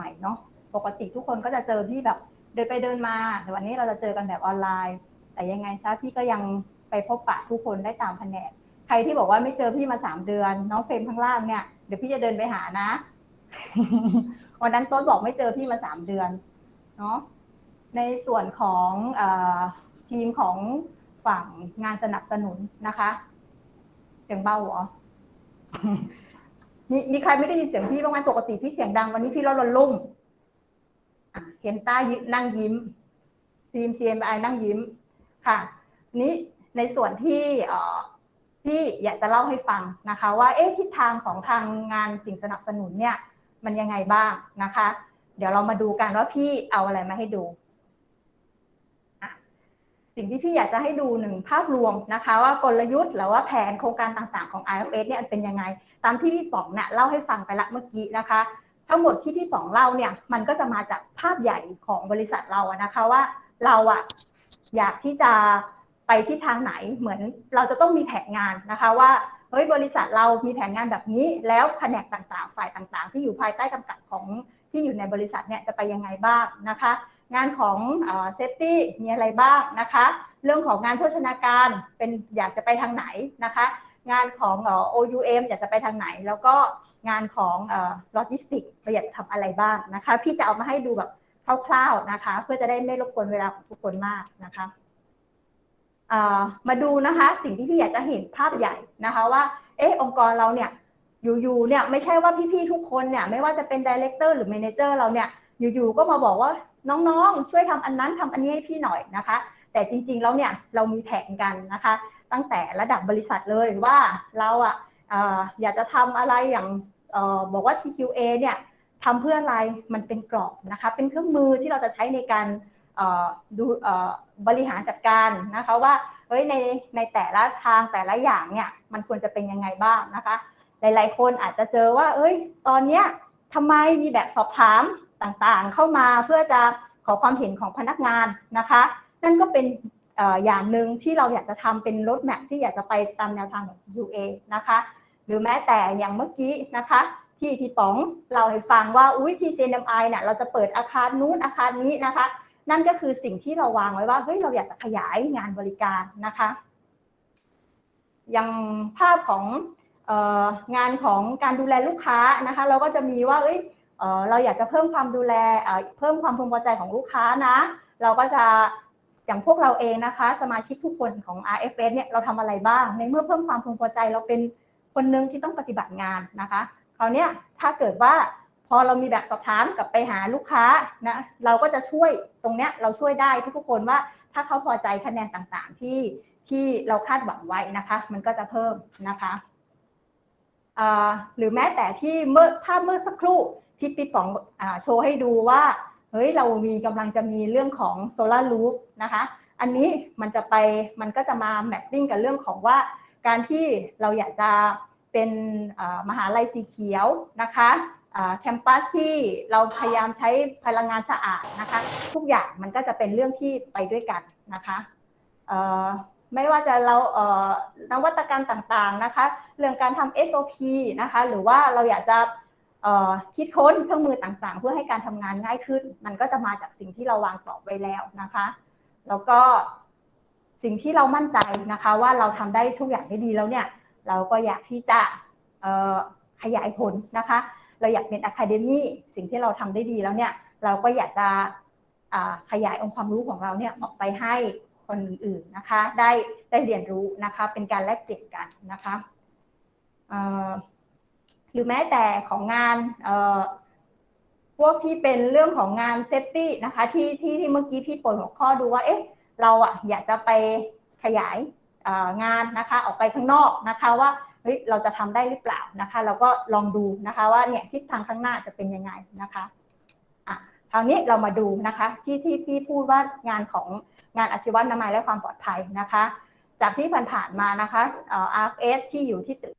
ใหม่เนาะปกติทุกคนก็จะเจอพี่แบบเดินไปเดินมาแต่วันนี้เราจะเจอกันแบบออนไลน์ แต่ยังไงซะพี่ก็ยังไปพบปะทุกคนได้ตามแผนกใครที่บอกว่าไม่เจอพี่มาสามเดือน น้องเฟรมข้างล่างเนี่ยเดี๋ยวพี่จะเดินไปหานะวันนั้นต้นบอกไม่เจอพี่มาสามเดือนเนาะในส่วนของอทีมของฝั่งงานสนับสนุนนะคะเสียงเบาเหรอ มีมีใครไม่ได้ยินเสียงพี่บ้างไหมปกติพี่เสียงดังวันนี้พี่ลดลนลุ่มเห็นต้ายนั่งยิ้มทีม CMI นั่งยิ้มค่ะ นี้ในส่วนที่ที่อยากจะเล่าให้ฟังนะคะ ว่าเอ๊ะทิศทางของทางงานสิ่งสนับสนุนเนี่ย มันยังไงบ้างนะคะ เดี๋ยวเรามาดูกันว่าพี่เอาอะไรมาให้ดู สิ่งที่พี่อยากจะให้ดูหนึ่งภาพรวมนะคะ ว่ากลยุทธ์หรือว่าแผนโครงการต่างๆของ IFS เนี่ยเป็นยังไง ตามที่พี่ป๋องเนี่ยเล่าให้ฟังไปละเมื่อกี้นะคะ ทั้งหมดที่พี่ป๋องเล่าเนี่ยมันก็จะมาจากภาพใหญ่ของบริษัทเราอะนะคะว่าเราอะอยากที่จะไปที่ทางไหนเหมือนเราจะต้องมีแผนงานนะคะว่าเฮ้ยบริษัทเรามีแผนงานแบบนี้ แล้วแผนกต่างๆ ฝ่ายต่างๆ ที่อยู่ภายใต้กำกับของที่อยู่ในบริษัทเนี่ยจะไปยังไงบ้างนะคะ งานของเซฟตี้มีอะไรบ้างนะคะ เรื่องของงานโภชนาการเป็นอยากจะไปทางไหนนะคะ งานของ OUM อยากจะไปทางไหน แล้วก็งานของโลจิสติกเราอยากจะทำอะไรบ้างนะคะ พี่จะเอามาให้ดูแบบคร่าวๆนะคะ เพื่อจะได้ไม่รบกวนเวลาของทุกคนมากนะคะมาดูนะคะสิ่งที่พี่อยากจะเห็นภาพใหญ่นะคะว่าเออองค์กรเราเนี่ยอยู่ๆเนี่ยไม่ใช่ว่าพี่ๆทุกคนเนี่ยไม่ว่าจะเป็นดีเลกเตอร์หรือเมนเจอร์เราเนี่ยอยู่ๆก็มาบอกว่าน้องๆ ช่วยทำอันนั้นทำอันนี้ให้พี่หน่อยนะคะ แต่จริงๆแล้วเนี่ยเรามีแผนกันนะคะ ตั้งแต่ระดับบริษัทเลยว่าเราอะอยากจะทำอะไรอย่างบอกว่า TQA เนี่ยทำเพื่ออะไรมันเป็นกรอบนะคะเป็นเครื่องมือที่เราจะใช้ในการดูบริหารจัดการนะคะว่าเฮ้ยในในแต่ละทางแต่ละอย่างเนี่ยมันควรจะเป็นยังไงบ้างนะคะ หลาย ๆ คนอาจจะเจอว่า เอ้ย ตอนเนี้ยทำไมมีแบบสอบถามต่างๆ เข้ามาเพื่อจะขอความเห็นของพนักงานนะคะ นั่นก็เป็น อย่างหนึ่งที่เราอยากจะทำเป็นรถแมพที่อยากจะไปตามแนวทางของ UA นะคะ หรือแม้แต่อย่างเมื่อกี้นะคะที่พี่ป๋องเราให้ฟังว่าอุ้ยที่ CNMI เนี่ยเราจะเปิดอาคารนู้นอาคารนี้นะคะ นั่นก็คือสิ่งที่เราวางไว้ว่าเฮ้ยเราอยากจะขยายงานบริการนะคะ อย่างภาพของงานของการดูแลลูกค้านะคะ เราก็จะมีว่าเอ้ยเราอยากจะเพิ่มความดูแลเพิ่มความพึงพอใจของลูกค้านะ เราก็จะ อย่างพวกเราเองนะคะ สมาชิกทุกคนของ RFS เนี่ยเราทำอะไรบ้าง ในเมื่อเพิ่มความพึงพอใจเราเป็นคนหนึ่งที่ต้องปฏิบัติงานนะคะคราวนี้ถ้าเกิดว่าพอเรามีแบบสอบถามกับไปหาลูกค้านะเราก็จะช่วยตรงเนี้ยเราช่วยได้ทุกๆคนว่าถ้าเขาพอใจคะแนนต่างๆที่ที่เราคาดหวังไว้นะคะ มันก็จะเพิ่มนะคะหรือแม้แต่ที่เมื่อถ้าเมื่อสักครู่ที่พี่ป๋องอโชว์ให้ดูว่า เฮ้ยเรามีกำลังจะมีเรื่องของโซลาร์ลูปนะคะ อันนี้มันจะไปมันก็จะมาแมปปิ้งกับเรื่องของว่า การที่เราอยากจะเป็นมหาลัยสีเขียวนะคะแคมปัสที่เราพยายามใช้พลังงานสะอาดนะคะ ทุกอย่างมันก็จะเป็นเรื่องที่ไปด้วยกันนะคะไม่ว่าจะเรานวัตกรรมต่างๆนะคะ เรื่องการทำ SOP นะคะ หรือว่าเราอยากจะ คิดค้นเครื่องมือต่างๆ เพื่อให้การทำงานง่ายขึ้น มันก็จะมาจากสิ่งที่เราวางกรอบไว้แล้วนะคะ แล้วก็สิ่งที่เรามั่นใจนะคะว่าเราทำได้ทุกอย่างได้ดีแล้วเนี่ย เราก็อยากที่จะขยายผลนะคะ เราอยากเป็นอะคาเดมี่สิ่งที่เราทำได้ดีแล้วเนี่ยเราก็อยากจะขยายองค์ความรู้ของเราเนี่ยออกไปให้คนอื่นๆนะคะ ได้ได้เรียนรู้นะคะ เป็นการแลกเปลี่ยนกันนะคะ หรือแม้แต่ของงานพวกที่เป็นเรื่องของงานเซฟตี้นะคะที่ที่ที่เมื่อกี้พี่ปนหัวข้อดูว่าเอ๊ะเราอะอยากจะไปขยายงานนะคะออกไปข้างนอกนะคะว่าเฮ้ยเราจะทำได้หรือเปล่านะคะ เราก็ลองดูนะคะว่าเนี่ยทิศทางข้างหน้าจะเป็นยังไงนะคะอะคราวนี้เรามาดูนะคะที่ที่พี่พูดว่างานของงานอาชีวนามัยและความปลอดภัยนะคะ จากที่ผ่านๆมานะคะ RFS ที่อยู่ที่ตึก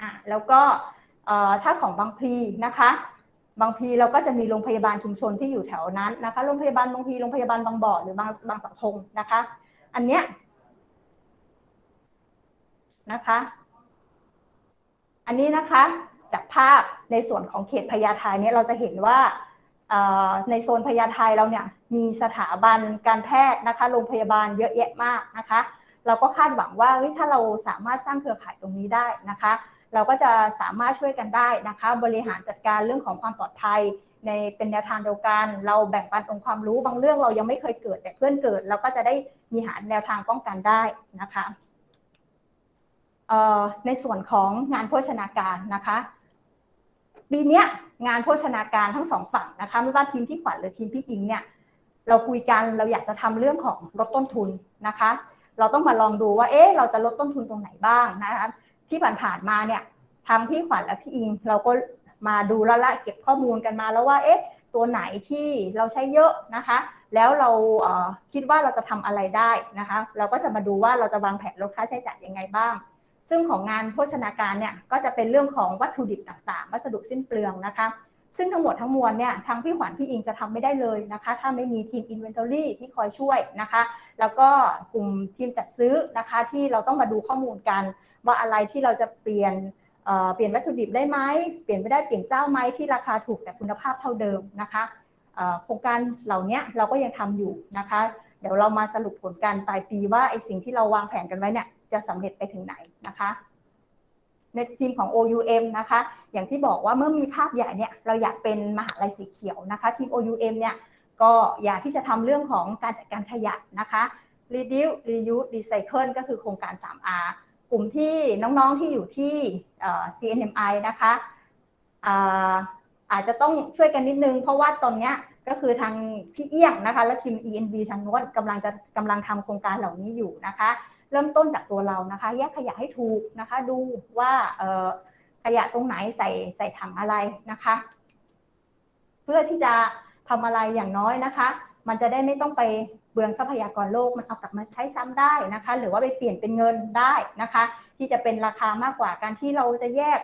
อะแล้วก็ถ้าของบางพลีนะคะ บางพลีเราก็จะมีโรงพยาบาลชุมชนที่อยู่แถวนั้นนะคะโรงพยาบาลบางพลีโรงพยาบาลบางบ่อหรือบางบางสังทงนะคะ อันเนี้ยนะคะ อันนี้นะคะจากภาพในส่วนของเขตพญาไทเนี่ยเราจะเห็นว่าในโซนพญาไทเราเนี่ยมีสถาบันการแพทย์นะคะโรงพยาบาลเยอะแยะมากนะคะ เราก็คาดหวังว่าถ้าเราสามารถสร้างเครือข่ายตรงนี้ได้นะคะ เราก็จะสามารถช่วยกันได้นะคะ บริหารจัดการเรื่องของความปลอดภัย ในเป็นแนวทางเดียวกัน เราแบ่งปันองค์ความรู้บางเรื่องเรายังไม่เคยเกิด แต่เพื่อนเกิดเราก็จะได้มีหาแนวทางป้องกันได้นะคะในส่วนของงานโภชนาการนะคะปีนี้งานโภชนาการทั้งสองฝั่งนะคะไม่ว่าทีมพี่ขวัญหรือทีมพี่อิงเนี่ยเราคุยกันเราอยากจะทำเรื่องของลดต้นทุนนะคะ เราต้องมาลองดูว่าเอ๊ะเราจะลดต้นทุนตรงไหนบ้างนะคะ ที่ผ่านๆมาเนี่ยทางพี่ขวัญและพี่อิง เราก็มาดูแล้วละเก็บข้อมูลกันมาแล้วว่าเอ๊ะตัวไหนที่เราใช้เยอะนะคะ แล้วเราคิดว่าเราจะทำอะไรได้นะคะ เราก็จะมาดูว่าเราจะวางแผนลดค่าใช้จ่ายยังไงบ้าง ซึ่งของงานโภชนาการเนี่ยก็จะเป็นเรื่องของวัตถุดิบต่างๆ วัสดุสิ้นเปลืองนะคะ ซึ่งทั้งหมดทั้งมวลเนี่ยทางพี่ขวัญพี่อิงจะทำไม่ได้เลยนะคะ ถ้าไม่มีทีม Inventory ที่คอยช่วยนะคะ แล้วก็กลุ่มทีมจัดซื้อนะคะที่เราต้องมาดูข้อมูลกัน ว่าอะไรที่เราจะเปลี่ยนเปลี่ยนวัตถุดิบได้ไหมเปลี่ยนไม่ได้เปลี่ยนเจ้าไหมที่ราคาถูกแต่คุณภาพเท่าเดิมนะคะโครงการเหล่านี้เราก็ยังทำอยู่นะคะ เดี๋ยวเรามาสรุปผลการปลายปีว่าไอสิ่งที่เราวางแผนกันไว้เนี่ยจะสำเร็จไปถึงไหนนะคะ ในทีมของ OUM นะคะ อย่างที่บอกว่าเมื่อมีภาพใหญ่เนี่ยเราอยากเป็นมหาลัยสีเขียวนะคะ ทีม OUM เนี่ยก็อยากที่จะทำเรื่องของการจัดการขยะนะคะ reduce reuse recycle ก็คือโครงการ 3R กลุ่มที่น้องๆที่อยู่ที่ CNMI นะคะอาจจะต้องช่วยกันนิดนึง เพราะว่าตอนนี้ก็คือทางพี่เอี้ยงนะคะ และทีม ENV ทางโน้นกำลังจะกำลังทำโครงการเหล่านี้อยู่นะคะ เริ่มต้นจากตัวเรานะคะ แยกขยะให้ถูกนะคะ ดูว่าขยะตรงไหนใส่ใส่ถังอะไรนะคะ เพื่อที่จะทำอะไรอย่างน้อยนะคะมันจะได้ไม่ต้องไปเบืองทรัพยากรโลกมันเอากลับมาใช้ซ้ำได้นะคะ หรือว่าไปเปลี่ยนเป็นเงินได้นะคะ ที่จะเป็นราคามากกว่าการที่เราจะแยก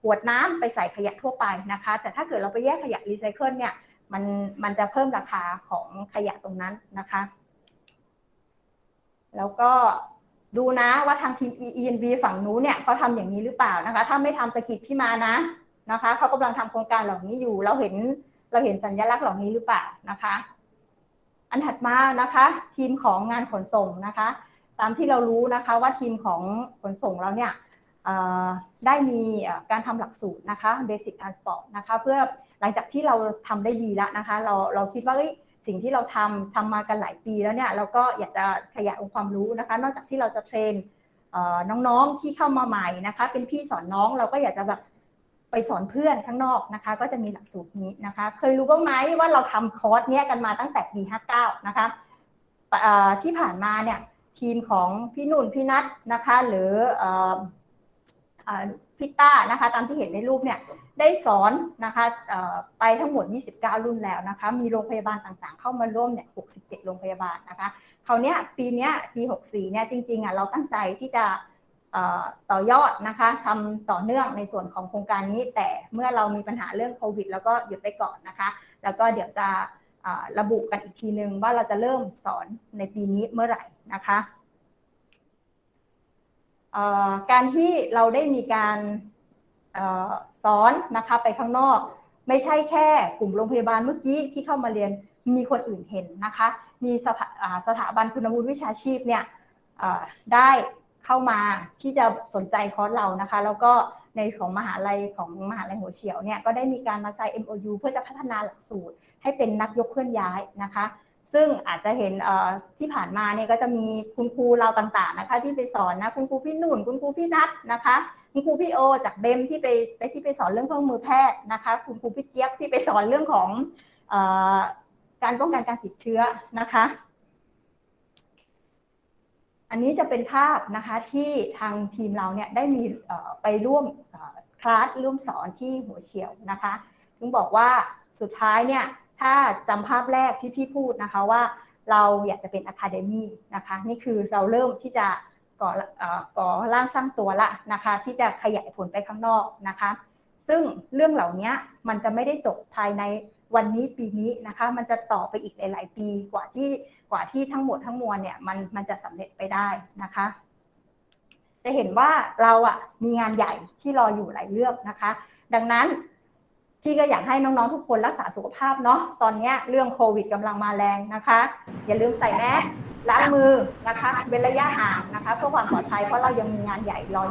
ขวดน้ำไปใส่ขยะทั่วไปนะคะ แต่ถ้าเกิดเราไปแยกขยะรีไซเคิลเนี่ยมันมันจะเพิ่มราคาของขยะตรงนั้นนะคะ แล้วก็ดูนะว่าทางทีม ENV ฝั่งนู้นเนี่ยเขาทำอย่างนี้หรือเปล่านะคะ ถ้าไม่ทำสกิดพี่มานะนะคะเขากำลังทำโครงการเหล่านี้อยู่ เราเห็น เราเห็นสัญลักษณ์เหล่านี้หรือเปล่านะคะ อันถัดมานะคะ ทีมของงานขนส่งนะคะ ตามที่เรารู้นะคะว่าทีมของขนส่งเราเนี่ยได้มีการทำหลักสูตรนะคะ Basic Transport นะคะเพื่อหลังจากที่เราทำได้ดีแล้วนะคะ เราเราคิดว่าสิ่งที่เราทำทำมากันหลายปีแล้วเนี่ยเราก็อยากจะขยายองค์ความรู้นะคะ นอกจากที่เราจะเทรนน้องๆที่เข้ามาใหม่นะคะ เป็นพี่สอนน้องเราก็อยากจะแบบ ไปสอนเพื่อนข้างนอกนะคะ ก็จะมีหลักสูตรนี้นะคะ เคยรู้บ้างไหมว่าเราทำคอร์สเนี้ยกันมาตั้งแต่ปี 59 นะคะที่ผ่านมาเนี่ยทีมของพี่นุ่นพี่นัทนะคะ หรือพิต้านะคะ ตามที่เห็นในรูปเนี่ยได้สอนนะคะไปทั้งหมด 29 รุ่นแล้วนะคะ มีโรงพยาบาลต่างๆ เข้ามาร่วมเนี่ย 67 โรงพยาบาลนะคะ คราวนี้ปีนี้ปี 64 เนี่ยจริงๆอะเราตั้งใจที่จะ ต่อยอดนะคะทำต่อเนื่องในส่วนของโครงการนี้ แต่เมื่อเรามีปัญหาเรื่องโควิด แล้วก็หยุดไปก่อนนะคะ แล้วก็เดี๋ยวจะระบุกันอีกทีนึงว่าเราจะเริ่มสอนในปีนี้เมื่อไหร่นะคะการที่เราได้มีการสอนนะคะไปข้างนอก ไม่ใช่แค่กลุ่มโรงพยาบาลเมื่อกี้ที่เข้ามาเรียนมีคนอื่นเห็นนะคะ มีสถาบันคุณวุฒิวิชาชีพเนี่ยได้ เข้ามาที่จะสนใจคอร์สเรานะคะ แล้วก็ในของมหาลัยของมหาลัยหัวเฉียวเนี่ยก็ได้มีการมาใส่ MOU เพื่อจะพัฒนาหลักสูตร ให้เป็นนักยกเคลื่อนย้ายนะคะ ซึ่งอาจจะเห็นที่ผ่านมาเนี่ยก็จะมีคุณครูเราต่างๆนะคะที่ไปสอนนะคุณครูพี่นุ่น คุณครูพี่นัทนะคะคุณครูพี่โอ จากเบมที่ไปไปที่ไปสอนเรื่องเครื่องมือแพทย์นะคะคุณครูพี่เจี๊ยบที่ไปสอนเรื่องของอการป้องกันการติดเชื้อนะคะ อันนี้จะเป็นภาพนะคะที่ทางทีมเราเนี่ยได้มีไปร่วมคลาสร่วมสอนที่หัวเฉียวนะคะถึงบอกว่าสุดท้ายเนี่ยถ้าจำภาพแรกที่พี่พูดนะคะว่าเราอยากจะเป็นอะคาเดมี่นะคะนี่คือเราเริ่มที่จะก่อเอ่อก่อร่างสร้างตัวละนะคะที่จะขยายผลไปข้างนอกนะคะ ซึ่งเรื่องเหล่านี้มันจะไม่ได้จบภายใน วันนี้ปีนี้นะคะมันจะต่อไปอีกหลาย ๆ ปีกว่าที่กว่าที่ทั้งหมดทั้งมวลเนี่ยมันมันจะสำเร็จไปได้นะคะ จะเห็นว่าเราอะมีงานใหญ่ที่รออยู่หลายเรื่องนะคะ ดังนั้นพี่ก็อยากให้น้อง ๆ ทุกคนรักษาสุขภาพเนาะตอนนี้เรื่องโควิดกำลังมาแรงนะคะ อย่าลืมใส่แมสล้างมือนะคะเว้นระยะห่างนะคะ เพื่อความปลอดภัยเพราะเรายังมีงานใหญ่รอ